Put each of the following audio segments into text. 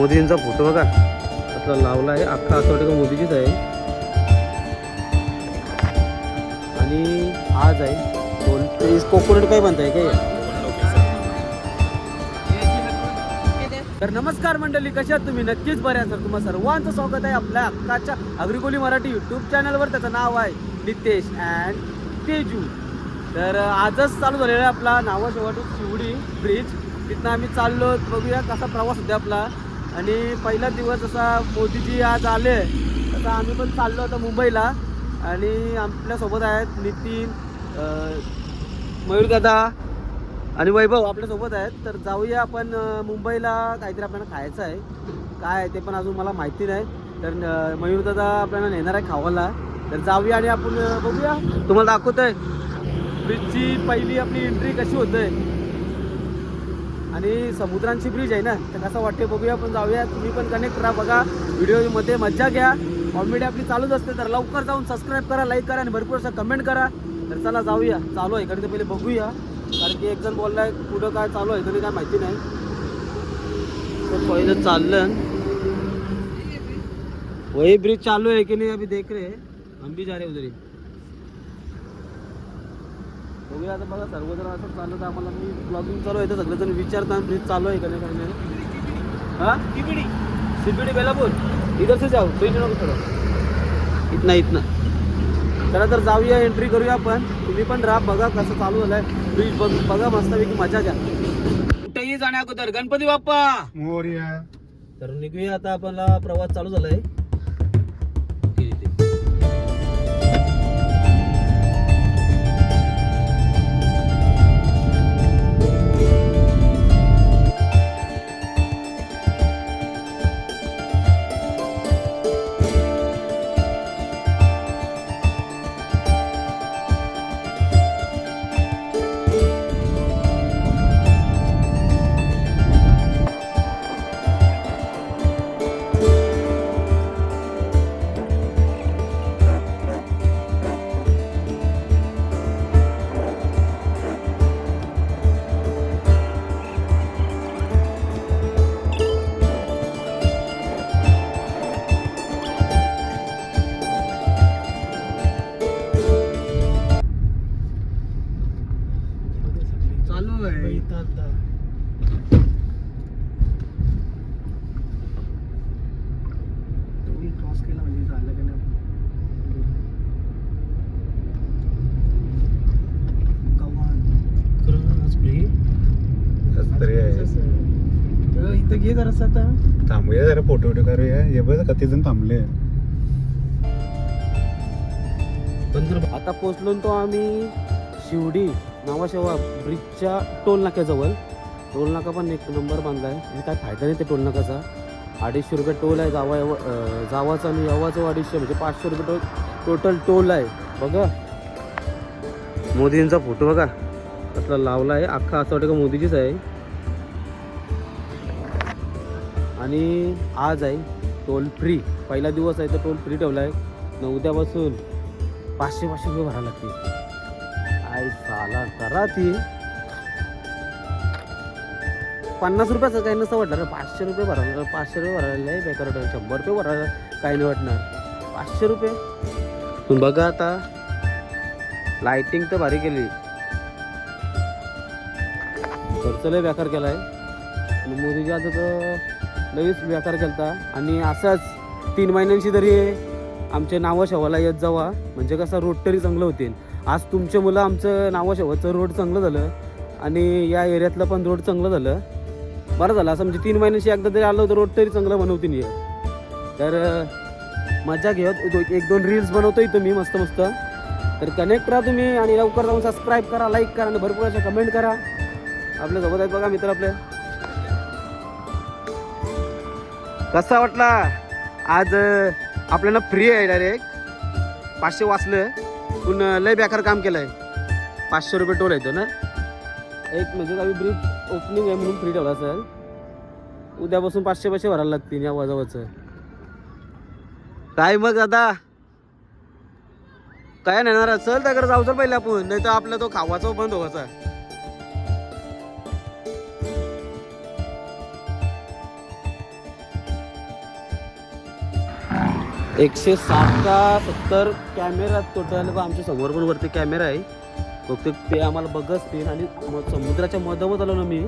मोदींचा फोटो बघा. असला लावला आहे. अख्खा असं वाटतं मोदीचीच आहे. आणि आज आहे कोणते कोकोनट काय म्हणताय काय? तर नमस्कार मंडळी कशा आहात तुम्ही? नक्कीच बऱ्या सर तुम्हाला सर्वांचं स्वागत आहे आपल्या अक्काच्या अग्रिकोली मराठी यूट्यूब चॅनलवर त्याचं नाव आहे नितेश अँड तेजू. तर आजच चालू झालेला आहे आपला नावा शेवा शिवडी ब्रिज तिथनं आम्ही चाललो बघूया कसा प्रवास होता आपला. आणि पहिला दिवस असा मोदीजी आज आले तसा आम्ही पण चाललो होतो मुंबईला. आणि आपल्यासोबत आहेत नितीन मयूरदादा आणि वैभव आपल्यासोबत आहेत. तर जाऊया आपण मुंबईला काहीतरी आपल्याला खायचं आहे. काय आहे ते पण अजून मला माहिती नाही. तर मयूरदादा आपल्याला नेणार आहे खावाला. तर जाऊया आणि आपण बघूया. तुम्हाला दाखवतोय. ब्रिजची पहिली आपली एंट्री कशी होत. आहे आणि समुद्रांची ब्रिज आहे ना तर कसं वाटते बघूया आपण जाऊया. तुम्ही पण कनेक्ट करा बघा. व्हिडिओमध्ये मज्जा घ्या. कॉमेडी आपली चालूच असते तर लवकर जाऊन सबस्क्राईब करा लाईक करा आणि भरपूर असं कमेंट करा. तर चला जाऊया. चालू आहे इकडे पहिले बघूया. कारण की एक जण बोललाय पुढं काय चालू आहे तरी काय माहिती नाही. तर पहिलं चाललं. वही ब्रिज चालू आहे की नाही अभी देख रे हैं. हम भी जा रहे उधर ही. बघूया आता बघा सर्वजण असं चाललं तर आम्हाला मी ब्लॉगिंग चालू आहे तर सगळेजण विचारतात ब्रिज चालू आहे का नाही काय नाही हाँ? सीपीडी. सीपीडी बेलापूर. इधर से जाओ तो इथं नको थोडं. इथनं इथनं चला तर जाऊया एंट्री करूया आपण. तुम्ही पण राहा बघा कसं चालू झालंय. ब्रिज बघ बघा मस्तपैकी मजा घ्या. कुठेही जाण्या अगोदर गणपती बाप्पा! मोर्या. तर निघूया आता आपला प्रवास चालू झालाय. इथं घे जरा आता. थांबूया जरा फोटो वोटो करूया हे बघ किती जण थांबले. आता पोचलो तो आम्ही शिवडी नावाशेवा ब्रिजच्या टोल नाक्याजवळ टोल नाका पण एक नंबर बांधला आहे. आणि काय फायदा नाही ते टोल नाकाचा अडीचशे रुपये टोल आहे जावा यव- अं, जावाचा आणि यवाचं अडीचशे म्हणजे पाचशे रुपये टोल टोटल टोल आहे. बघा. मोदींचा फोटो बघा. कसला लावला आहे. अख्खा असं वाटतं का मोदीचीच आहे. आणि आज आहे टोल फ्री. पहिला दिवस आहे तर टोल फ्री ठेवला आहे न उद्यापासून पाचशे पाचशे रुपये भरायला लागते आई साला करा ती. पन्नास रुपयाचं काही नसतं वाटणार पाचशे रुपये भरायला पाचशे रुपये भरायला बेकार शंभर रुपये भरायला काही नाही वाटणार. पाचशे रुपये. पण बघा आता लाइटिंग तर भारी केली. खर्च लय बेकार केला आहे मोदीजी आता तर लईच बेकार केलता. आणि असाच तीन महिन्यांशी तरी आमच्या नावा शेवाला येत जावा. म्हणजे कसं रोड तरी चांगलं होतील. आज तुमचे मुलं आमचं नावा शेवाचं रोड चांगलं झालं. आणि या एरियातलं पण रोड चांगलं झालं. बरं झालं असं म्हणजे तीन महिन्याशी एकदा तरी आलं तर रोड तरी चांगलं बनवतील हे. तर मजा घेत एक दोन रील्स बनवतो तुम्ही मस्त मस्त. तर कनेक्ट करा तुम्ही आणि लवकर जाऊन सबस्क्राईब करा लाईक करा आणि भरपूर अशा कमेंट करा. आपल्यासोबत आहेत बघा मित्र आपल्या कसा वाटला? आज आपल्याला फ्री आहे डायरेक्ट पाचशे वाचलं. पण लय बेकार काम केलं आहे पाचशे रुपये टोल येतो ना? एक म्हणजे काही ब्रिज ओपनिंग आहे म्हणून फ्री ठेवला असेल. उद्यापासून पाचशे पाचशे भरायला लागतील या वाजावाचं काय मग दादा? काय नेणार असेल तर जाऊ चल पहिले आपण. नाही तर आपला तो खावाचा बंद व्हायचा एकशे साठ का सत्तर कॅमेरा टोटल आमच्यासमोर पण वरती कॅमेरा आहे. फक्त ते आम्हाला बघत असतील आणि मग समुद्राच्या मधोमध आलो ना मी.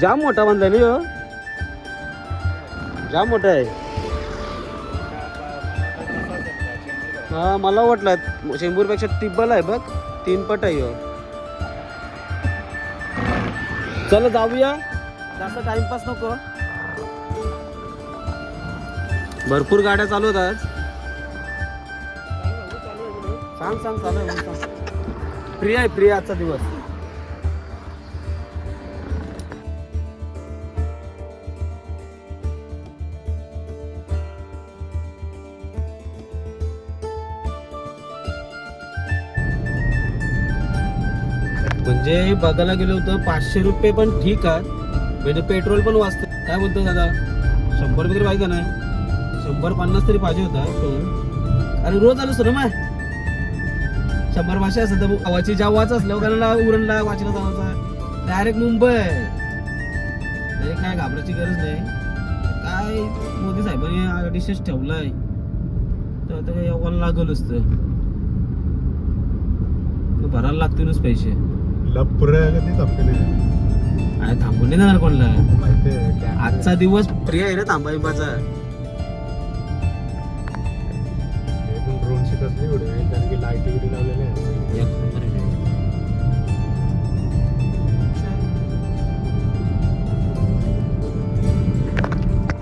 जाम मोठा बांधला नाही ह्यो. जाम मोठा आहे. हा मला वाटलं शेंबूरपेक्षा तिब्बल आहे बघ. तीन पट आहे ह्यो. चला जाऊया. जास्त टाइमपास नको. भरपूर गाड्या चालू आहेत आज. सांग सांग चालू आहे फ्री आहे फ्री आजचा दिवस. म्हणजे बघायला गेलो होतं पाचशे रुपये पण ठीक आहे म्हणजे पेट्रोल पण वाचतं. काय बोलतो दादा? शंभर तरी पाहिजे ना? शंभर पन्नास तरी पाहिजे होता पण अरे रोज आलो सर मग शंभर पाचशे असेल तर गावाची ज्या वाच असल्यावर त्याला उरणला वाचला जावाचा. डायरेक्ट मुंबई. डायरेक्ट काय घाबरायची गरज नाही. काय मोदी साहेबांनी डिशेस ठेवलाय. तर आता काय लागल असतं भरायला लागतीलच पैसे. कधी संपले काय थांबून नाही जाणार कोणला? आजचा दिवस प्रिय आहे ना थांबाईबाचा ड्रोनची कसली उडे कारण की लाइट वगैरे लावलेले आहेत.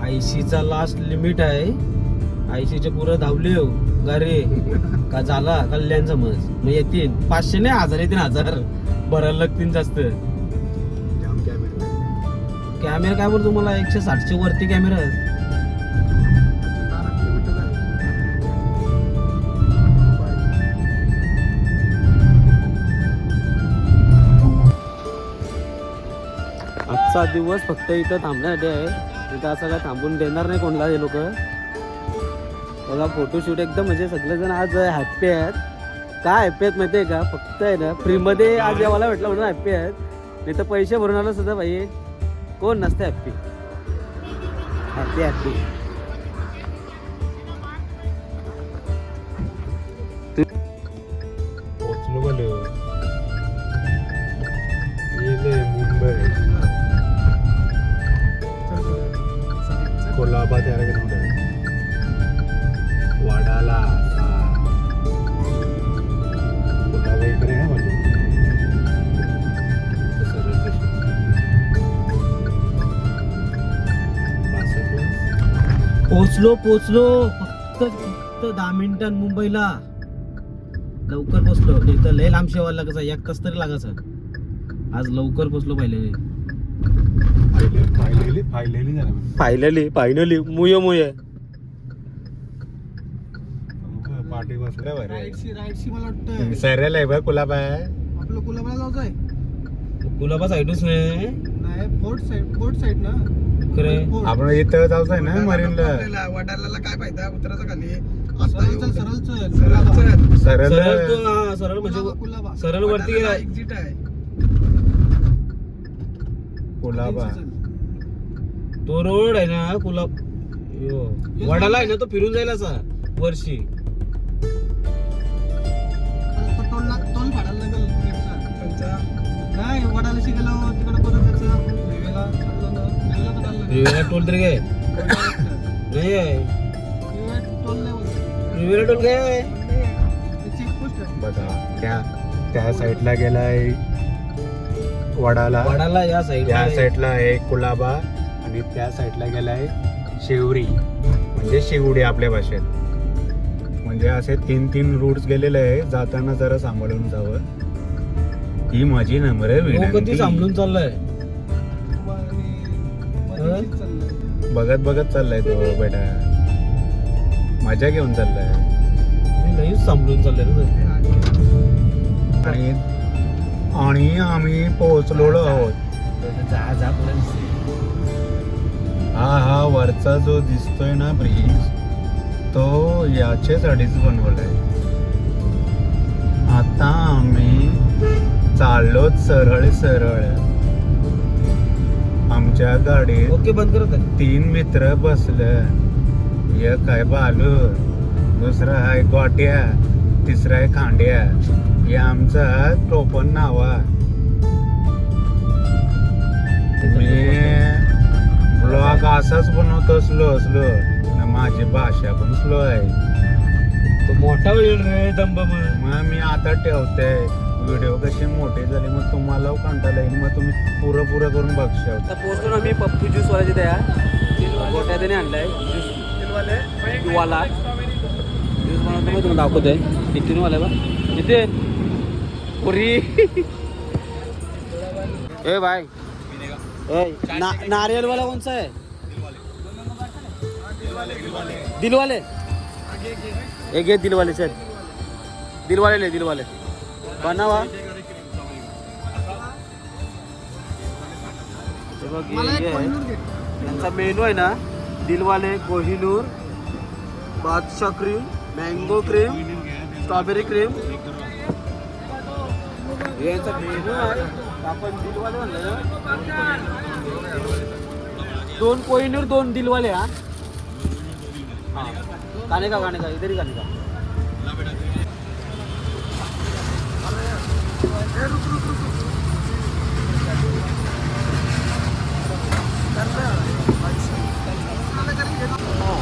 आयसीचा लास्ट लिमिट आहे. आयसीचे पुरं धावले हो. गारे. का झाला? कल्याण समज मग येतील. पाचशे नाही हजार येतील हजार. भरायला लागतील जास्त. जाम कॅमेरा कॅमेरा काय बोलतो मला एकशे साठशे वरती कॅमेरा आहेत आजचा दिवस फक्त इथं थांबण्यासाठी आहे. इथं असं काय थांबून देणार नाही कोणला हे लोक. बघा फोटोशूट एकदम म्हणजे सगळेजण आज हॅप्पी आहेत. काय हॅप्पी आहेत माहिती आहे का? फक्त आहे ना फ्रीमध्ये आज यावाला भेटलं म्हणून हॅप्पी आहेत नाही तर पैसे भरून आलं सुद्धा भाई. कोण नसते हॅप्पी हॅप्पी हॅप्पी पोचलो मुंबई. पोचलो पोचलो. फक्त फक्त दहा मिनिटां मुंबईला. लवकर पोचलो. नाही तर लय लांब शेवायला लागायचा. एक तास तरी लागायचा. आज लवकर पोचलो पहिले फायले- फायलेली फायलेली जरा. फायनली फायनली मुय मुय. पाठी सरळ आहे बघ कुलाबा आहे. आपलं गुलाबाला जायचंय कुलाबा साईडच नाही. फोर्ट साईड फोर्ट साईड ना. खरे. आपण इथं जाऊच आहे ना मरीनला. वडाल्याला काय फायदा? उतरायचा खाली. सरळ सरळ चल सरळ चल सरळ सरळ. तो हा, सरळ म्हणजे सरळ वरती गेला. एक्झिट आहे. कुलाबा. तो रोड आहे ना कुला यो. वडाला आहे ना तो फिरून जाईल असा वर्षी टोल टोल फाडायला लागेल तिकीटचा. नाही वडाला शिकायला तिकडे परत रिवेरा टोल तरी काय नाही आहे. टोल नाही बोलत. रिवेरा टोल काय आहे? बघा त्या त्या साईडला गेलाय वडाला. वडाला या साईड त्या साईडला आहे कुलाबा आणि त्या साईडला गेलाय शिवरी. म्हणजे शिवडी आपल्या भाषेत. म्हणजे असे तीन तीन रूट्स गेलेले आहे. जाताना जरा सांभाळून जावं. ही माझी नम्र हो, कधी विनंती. सांभाळून चाललाय? बघत बघत चाललाय तो बेटा. मजा घेऊन चाललाय. मी नाहीच सांभाळून चाललंय. आणि आणि आम्ही पोहोचलो आहोत. हा हा वरचा जो दिसतोय ना ब्रिज तो याच्यासाठीच बनवलाय. आता आम्ही चाललो सरळ सरळ. आमच्या गाडीत ओके बंद करत आहे तीन मित्र बसलं. एक आहे बालू दुसरा आहे गोट्या तिसरा आहे खांड्या. हे आमचा टोपण नावा मी ब्लॉग असाच बनवतो स्लो स्लो. माझी भाषा पण स्लो आहे. तो मोठा होईल रे दंब मग मग मी आता ठेवते. व्हिडिओ कसे मोठे झाले मग तुम्हाला कंटाळा येईल. मग तुम्ही पुरं पुरं करून बघशाल. आता पोहोचलो आम्ही पप्पू ज्यूस वाल्याची त्या मोठ्या त्याने आणलाय. ज्यूस वाला ज्यूस बनवतो मग तुम्हाला दाखवतोय. किती वाला बा? किती? पुरी. ए भाई. ए ना, नारियल वाला कौन सा है दिल वाले एक घे दिल वाले चल. दिल वाले ले दिल वाले बनावा. हे बघ. यांचा मेनू आहे ना Dilwale Kohinoor Badshah cream mango cream strawberry cream यांचा मेनू आहे. आपण दिलवाले म्हणलं दोन कोहिनूर दोन दिलवाले हा. गाणे का गाणे का इधर ही गाणे का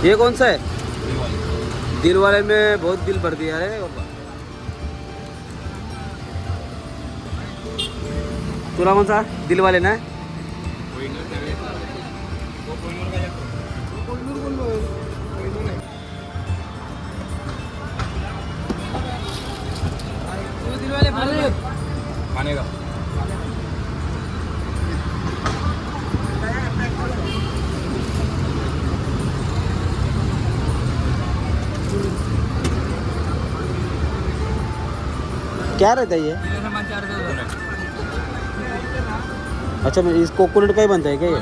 ये कौन सा है? दिल वाले में बहुत दिल भर दिया है। तुला कौन सा? दिल वाले ना? कोहिनूर बोललो आहे. क्या रहता है ये? अच्छा मैं इस कोकोनट का ही बनता है क्या ये?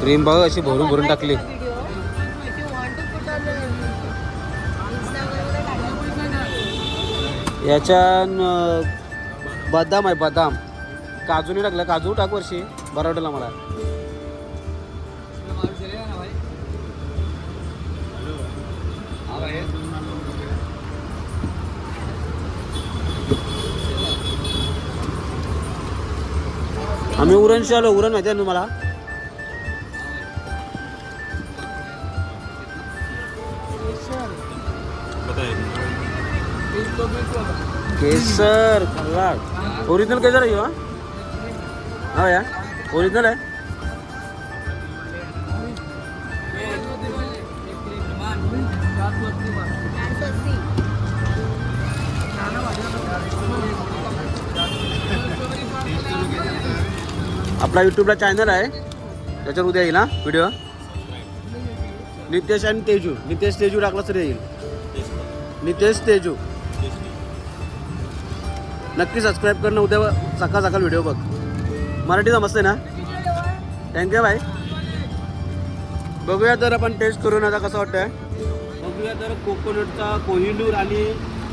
क्रीम बघ अशी भरून भरून टाकली. याच्यान बदाम आहे बदाम. काजू नाही टाकला काजू टाक वर्षी बरं वाटलं मला आम्ही उरणशी आलो उरण माहिती आहे ना तुम्हाला? केसर खल्लाड ओरिजिनल केसर आहे हा? हा या. ओरिजिनल आहे. आपला यूट्यूबला चॅनल आहे. त्याच्यावर उद्या येईल हा व्हिडिओ नितेश आणि तेजू. नितेश तेजू टाकला तरी येईल. नितेश तेजू. नक्की सबस्क्राईब करणं उद्या सकाळ सकाळ व्हिडिओ बघ. मराठी समजते ना? थँक्यू बाय बघूया तर आपण टेस्ट करून आता कसं वाटतंय. बघूया तर कोकोनटचा कोहिनूर आणि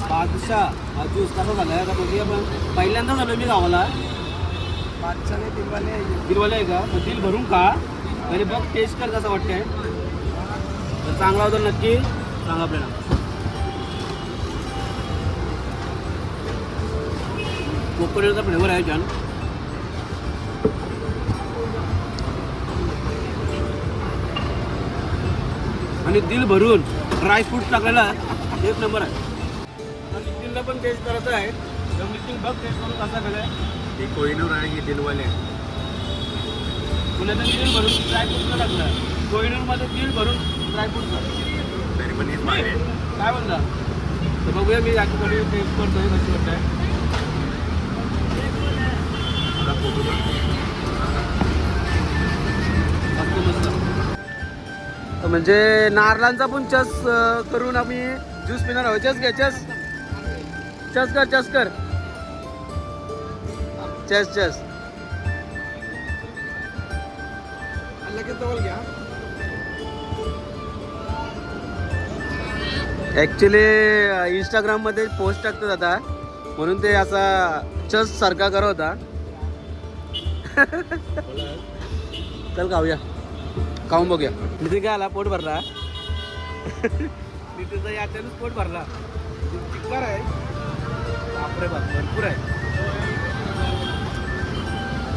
बादशाह हा ज्यूस कसा झाला आहे आता बघूया पण पहिल्यांदा झालो मी गावाला. बादशाहने दिलवाले आहे. दिलवाले आहे का? मग दिल भरून खा. पहिले बघ टेस्ट कर कसं वाटतंय. तर चांगला होता नक्की. सांगा आपल्याला कोकोनटचा फ्लेवर आहे छान. आणि दिल भरून ड्रायफ्रूट टाकलेला एक नंबर आहे. आणि नितीनला पण टेस्ट करायचं आहे. तर नितीन बघ टेस्ट करून कसा केलाय ते कोहिनूर आहे की दिलवाले पुण्याचं दिल भरून ड्रायफ्रूटचं टाकलं. कोहिनूरमध्ये दिल भरून ड्रायफ्रूटचं तरी पण. काय म्हणता? तर बघूया मी याच्याकडे टेस्ट करतोय कशी वाटत आहे मला फोटो काढ. म्हणजे नारळांचा पण चस करून आम्ही ज्यूस पिणार आहोत. चस घे चस. चस कर चस कर. चस चस. घ्या. ॲक्च्युली इंस्टाग्राममध्ये पोस्ट टाकतात आता. म्हणून ते असा चस सारखा करत होता. चल खाऊया. खाऊन बघूया. नितीन काय आला पोट भरला. नितीनचा याच्यानंच पोट भरला. चिक्कार आहे. बापरे बाप भरपूर आहे.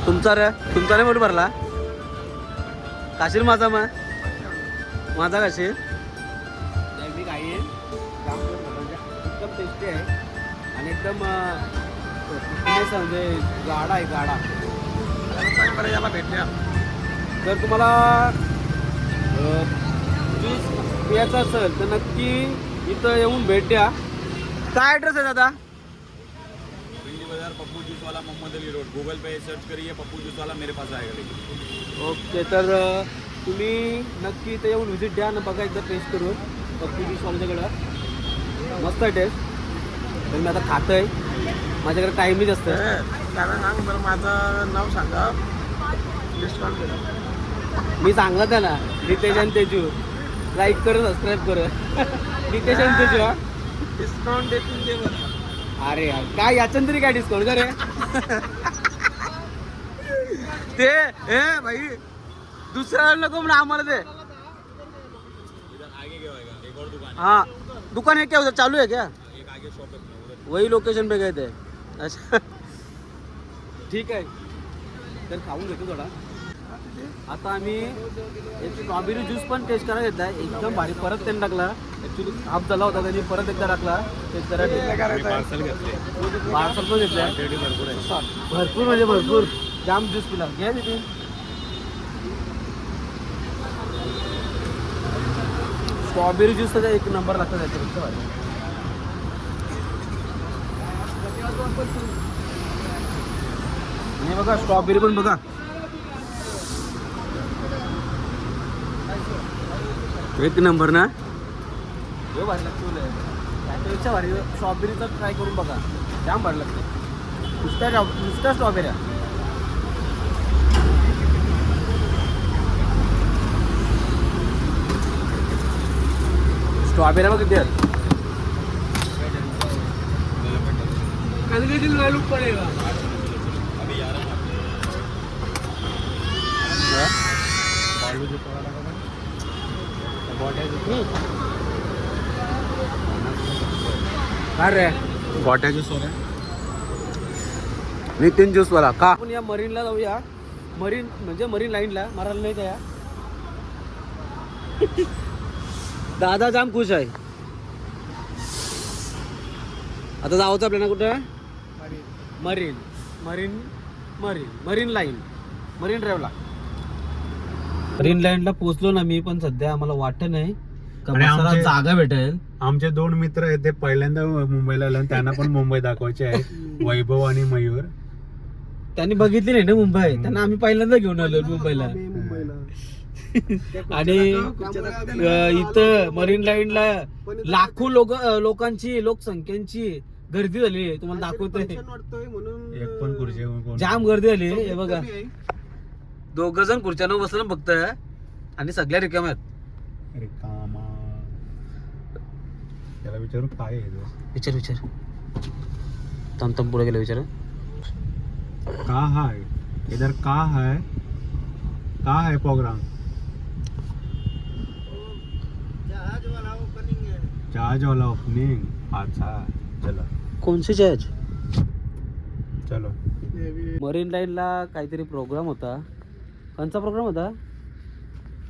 तुमचा रे तुमचा नाही पोट भरला? काशील माझा मग माझा काशील मी करून म्हणजे एकदम टेस्टी आहे. आणि एकदम म्हणजे गाडा आहे. गाडा बरं याला भेटल्या जर तुम्हाला ज्यूस पियाचा असेल तर नक्की इथं येऊन भेट द्या. काय ॲड्रेस आहे दादा? भिंडी बाजार पप्पू जूस वाला मोहम्मद अली रोड. गूगल पे सर्च करिए पप्पू जूस वाला मेरे पास आएगा लेकिन ओके तर तुम्ही नक्की इथं येऊन व्हिजिट द्या ना बघा एकदा टेस्ट करून. पप्पू ज्यूस वाल्याच्याकडं मस्त आहे टेस्ट तर मी आता खातोय. माझ्याकडे टाईमच असतं त्याला सांग बरं माझं नाव सांगा. मी सांगत आहे ना नितेश आणि तेजू. लाईक कर सबस्क्राईब कर. नितेश आणि तेजू हा? डिस्काउंट देतील ते अरे यार काय याच्यान तरी काय डिस्काउंट करे? ते ए भाई दुसऱ्याला नको म्हणून आम्हाला ते. इधर आगे क्या होएगा एक और दुकान हाँ दुकान है क्या उधर चालू है क्या? वही लोकेशन पे गए थे. अच्छा. ठीक आहे. तर खाऊन घेतो थोडा. आता आम्ही एक स्ट्रॉबेरी ज्यूस पण टेस्ट करायला आहे. एकदम भारी. परत त्यांनी टाकला. ॲक्च्युली हाफ झाला होता त्यांनी. परत एकदा टाकला. टेस्ट करायला पार्सल घेतले. पार्सल पण घेतलं. भरपूर आहे. भरपूर म्हणजे भरपूर. जाम ज्यूस पिला. घ्या तिथे. स्ट्रॉबेरी ज्यूस तर एक नंबर लागतं त्याच्यापेक्षा भारी. आणि बघा स्ट्रॉबेरी पण बघा. एक नंबर ना? हे भारी लागतो त्याच्यापेक्षा भारी स्ट्रॉबेरीचा ट्राय करून बघा. जाम भारी लागतं नुसत्या नुसत्या स्ट्रॉबेऱ्या स्ट्रॉबेऱ्या बघ किती आहेत. कलगीतील पडेगा काय रे? गोट्या जूस वाला नितीन ज्यूसवाला का? आपण या मरीनला जाऊया. मरीन म्हणजे मरीन लाईनला. मारायला नाही त्या दादा जाम खुश आहे. आता जायचं आपल्याला कुठं? Marine. Marine. Marine marine. Line. Marine ड्राईव्हला marine लाईनला पोहोचलो ना मी पण सध्या आम्हाला वाटत नाही. का आणि बसायला आमचे- जागा भेटेल. आमचे दोन मित्र आहेत ते पहिल्यांदा मुंबईला आले आणि त्यांना पण मुंबई दाखवायचे आहे. वैभव आणि मयूर. त्यांनी बघितली नाही ना मुंबई? त्यांना आम्ही पहिल्यांदा घेऊन आलो मुंबईला. मुंबईला. आणि अ, इथं मरीन लाईनला लाखो लोक अ, लोकांची लोकसंख्यांची गर्दी झाली. तुम्हाला दाखवतोय. वाटतोय म्हणून एक पण खुर्ची कोण- जाम गर्दी झाली. हे बघा. दोघ जण खुर्च्यानं बसलं फक्त आणि सगळ्या रिकाम्या आहेत. अरे कामा त्याला विचारू काय आहे तो? विचार विचार. तम तम पुढे गेलं विचार. का है इधर का है का है प्रोग्राम जहाज वाला ओपनिंग अच्छा चलो. कोणचे जज चलो. मरीन लाईनला काहीतरी प्रोग्राम होता. कोणचा प्रोग्राम होता?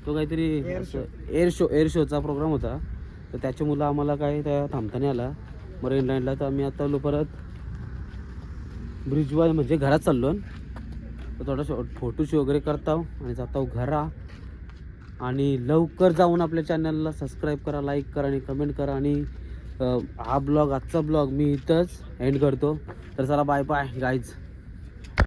तो काहीतरी एअर शो एअर शोचा प्रोग्राम होता. तर त्याच्या मुलं आम्हाला काय त्या थांबता नाही आला. मरीन लाईनला तर आम्ही आता आलो परत. ब्रिजवर म्हणजे घरात चाललो. तर थोडा फोटोशूट वगैरे करताव आणि जाताव घरा. आणि लवकर जाऊन आपल्या चॅनलला सबस्क्राईब करा लाईक करा आणि कमेंट करा. आणि हा ब्लॉग आजचा ब्लॉग मी इथंच एंड करतो. तर चला बाय बाय गाईज